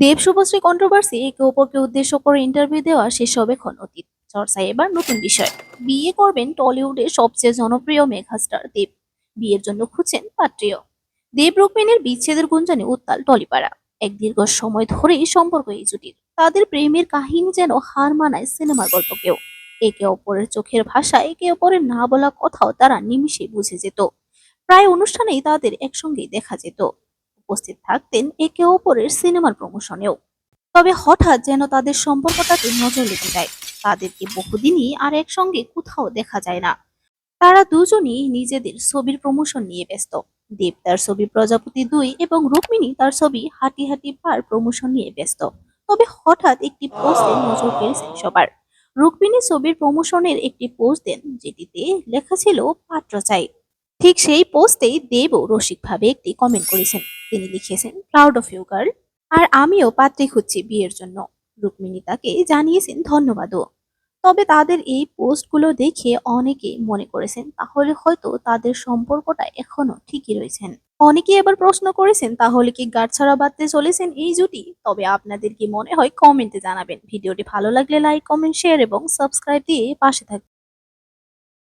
দেব Subhashree controversy একে অপরকে উদ্দেশ্য করে ইন্টারভিউ দেওয়া সেসব এখন অতীত চর্চায় এবার নতুন বিষয়। বিয়ে করবেন টলিউডের সবচেয়ে জনপ্রিয় মেঘাস্টার দেব। বিয়ের জন্য খুঁজছেন পাত্রীয় দেব রুক্মিণীর বিচ্ছেদের গুঞ্জনে উত্তাল টলিপাড়া। এক দীর্ঘ সময় ধরেই সম্পর্ক এই জুটির। তাদের প্রেমের কাহিনী যেন হার মানায় সিনেমার গল্পকেও। একে অপরের চোখের ভাষা একে অপরের না বলা কথাও তারা নিমিষে বুঝে যেত। প্রায় অনুষ্ঠানেই তাদের একসঙ্গেই দেখা যেত। উপস্থিত থাকতেন একে অপরের সিনেমার প্রমোশনেও। তবে হঠাৎ যেন তাদের সম্পর্কটাতে নজর লেগে যায়। তাদেরকে বহুদিনই আর একসঙ্গে কোথাও দেখা যায় না। তারা দুজনই নিজেদের ছবির প্রমোশন নিয়ে ব্যস্ত। দেব তার ছবি প্রজাপতি দুই এবং রুক্মিণী তার ছবি হাঁটি হাঁটি পার প্রমোশন নিয়ে ব্যস্ত। তবে হঠাৎ একটি পোস্টে নজর কেড়েছেন সবার। রুক্মিণী ছবির প্রমোশনের একটি পোস্ট দেন, যেটিতে লেখা ছিল, পাত্র চাই। ঠিক সেই পোস্টেই দেবও রসিকভাবে একটি কমেন্ট করেছেন। তিনি লিখেছেন প্রাউড অফ ইউ গার্ল আর আমিও পাত্রী খুঁজছি বিয়ের জন্য। রুক্মিণী তাকে জানিয়েছেন, ধন্যবাদও। তবে তাদের এই পোস্টগুলো দেখে অনেকে মনে করেছেন, তাহলে হয়তো তাদের সম্পর্কটা এখনও ঠিকই রয়েছেন। অনেকে এবার প্রশ্ন করেছেন, তাহলে কি গাঁটছাড়া বাঁধতে চলেছেন এই জুটি? তবে আপনাদের কি মনে হয় কমেন্টে জানাবেন। ভিডিওটি ভালো লাগলে লাইক কমেন্ট শেয়ার এবং সাবস্ক্রাইব দিয়ে পাশে থাকবেন